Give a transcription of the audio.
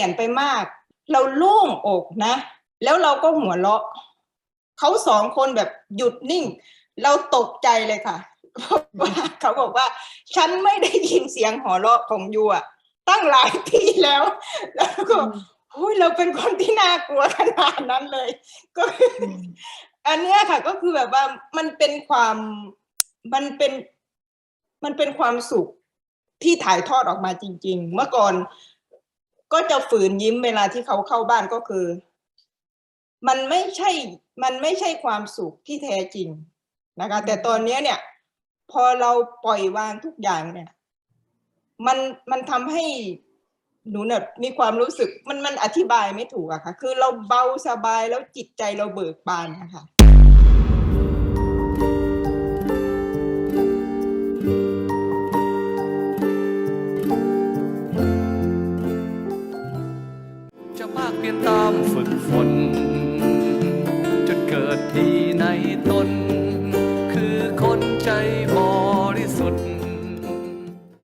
ยนไปมาก เราโล่งอกนะ แล้วเราก็หัวเราะเขาสองคนแบบหยุดนิ่ง เราตกใจเลยค่ะเพราะว่าเขาบอกว่า ฉันไม่ได้ยินเสียงหัวเราะของยูอะตั้งหลายทีแล้ว แล้วก็โอ้ยเราเป็นคนที่น่ากลัวขนาดนั้นเลย ก็ อันเนี้ยค่ะ ก็คือแบบว่ามันเป็นความมันเป็น มันเป็นความสุขที่ถ่ายทอดออกมาจริง ๆ เมื่อก่อน ก็จะฝืนยิ้มเวลาที่เขาเข้าบ้านก็คือ มันไม่ใช่ มันไม่ใช่ความสุขที่แท้จริงนะคะ แต่ตอนเนี้ยเนี่ย พอเราปล่อยวางทุกอย่างเนี่ย มันมันทำให้หนูเนี่ยมีความรู้สึกมันมันอธิบายไม่ถูกอะค่ะ คือเราเบาสบายแล้วจิตใจเราเบิกบานนะคะากเพียงตามฝึกฝนจนเกิดที่ในตน คือคนใจบริสุทธิ์